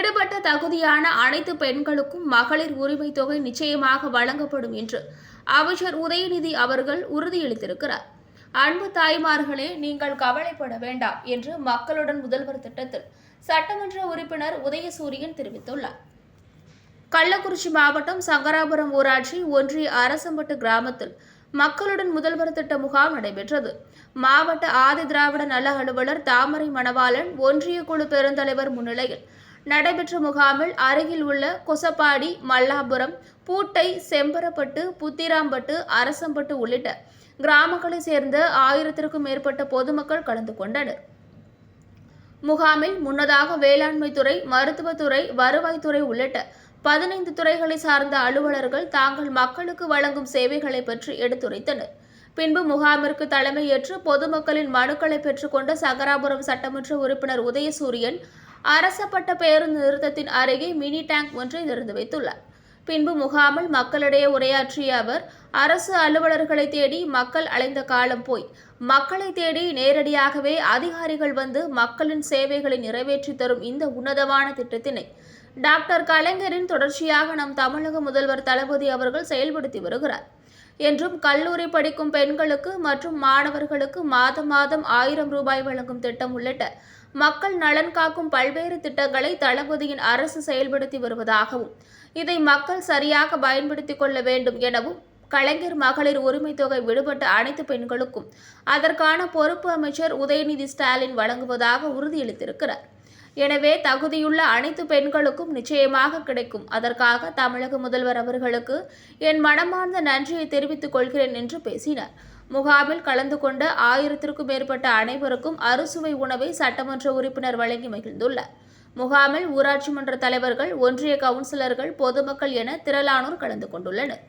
ஈடுபட்ட தகுதியான அனைத்து பெண்களுக்கும் மகளிர் உரிமை தொகை நிச்சயமாக வழங்கப்படும் என்று அமைச்சர் உதயநிதி அவர்கள் உறுதியளித்திருக்கிறார். அன்பு தாய்மார்களே நீங்கள் கவலைப்பட வேண்டாம் என்று மக்களுடன் முதல்வர் திட்டத்தில் சட்டமன்ற உறுப்பினர் உதயசூரியன் தெரிவித்துள்ளார். கள்ளக்குறிச்சி மாவட்டம் சங்கராபுரம் ஊராட்சி ஒன்றிய அரசம்பட்டு கிராமத்தில் மக்களுடன் முதல்வர் திட்ட முகாம் நடைபெற்றது. மாவட்ட ஆதி திராவிட நல அலுவலர் தாமரை மணவாளன் ஒன்றிய குழு பெருந்தலைவர் முன்னிலையில் நடைபெற்ற முகாமில் அருகில் உள்ள கொசப்பாடி மல்லாபுரம் பூட்டை செம்பரப்பட்டு புத்திராம்பட்டு அரசம்பட்டு உள்ளிட்ட கிராமங்களைச் சேர்ந்த ஆயிரத்திற்கும் மேற்பட்ட பொதுமக்கள் கலந்து கொண்டனர். முகாமில் முன்னதாக வேளாண்மைத்துறை மருத்துவத்துறை வருவாய்த்துறை உள்ளிட்ட பதினைந்து துறைகளை சார்ந்த அலுவலர்கள் தாங்கள் மக்களுக்கு வழங்கும் சேவைகளை பற்றி எடுத்துரைத்தனர். பின்பு முகாமிற்கு தலைமையேற்று பொதுமக்களின் மனுக்களை பெற்றுக்கொண்ட சங்கராபுரம் சட்டமன்ற உறுப்பினர் உதயசூரியன் அரசப்பட்ட பேருந்து நிறுத்தத்தின் அருகே மினி டேங்க் ஒன்றை திறந்து வைத்துள்ளார். பின்பு முகாமில் மக்களிடையே உரையாற்றிய அவர் அரசு அலுவலர்களை தேடி மக்கள் அலைந்த காலம் போய். மக்களை தேடி நேரடியாகவே அதிகாரிகள் வந்து மக்களின் சேவைகளை நிறைவேற்றி தரும் இந்த உன்னதமான திட்டத்தினை டாக்டர் கலைஞரின் தொடர்ச்சியாக நம் தமிழக முதல்வர் தளபதி அவர்கள் செயல்படுத்தி வருகிறார். என்றும் கல்லூரி படிக்கும் பெண்களுக்கு மற்றும் மாணவர்களுக்கு மாதம் மாதம் ஆயிரம் ரூபாய் வழங்கும் திட்டம் உள்ளிட்ட மக்கள் நலன் காக்கும் பல்வேறு திட்டங்களை தளபதியின் அரசு செயல்படுத்தி வருவதாகவும் இதை மக்கள் சரியாக பயன்படுத்திக் கொள்ள வேண்டும் எனவும் கலைஞர் மகளிர் உரிமை தொகை விடுபட்ட அனைத்து பெண்களுக்கும் அதற்கான பொறுப்பு அமைச்சர் உதயநிதி ஸ்டாலின் வழங்குவதாக உறுதியளித்திருக்கிறார். எனவே தகுதியுள்ள அனைத்து பெண்களுக்கும் நிச்சயமாக கிடைக்கும். அதற்காக தமிழக முதல்வர் அவர்களுக்கு என் மனமார்ந்த நன்றியை தெரிவித்துக் கொள்கிறேன் என்று பேசினார். முகாமில் கலந்து கொண்ட ஆயிரத்திற்கும் மேற்பட்ட அனைவருக்கும் அறுசுவை உணவை சட்டமன்ற உறுப்பினர் வழங்கி மகிழ்ந்துள்ளார். முகாமில் ஊராட்சி மன்ற தலைவர்கள் ஒன்றிய கவுன்சிலர்கள் பொதுமக்கள் என திரளானோர் கலந்து கொண்டுள்ளனர்.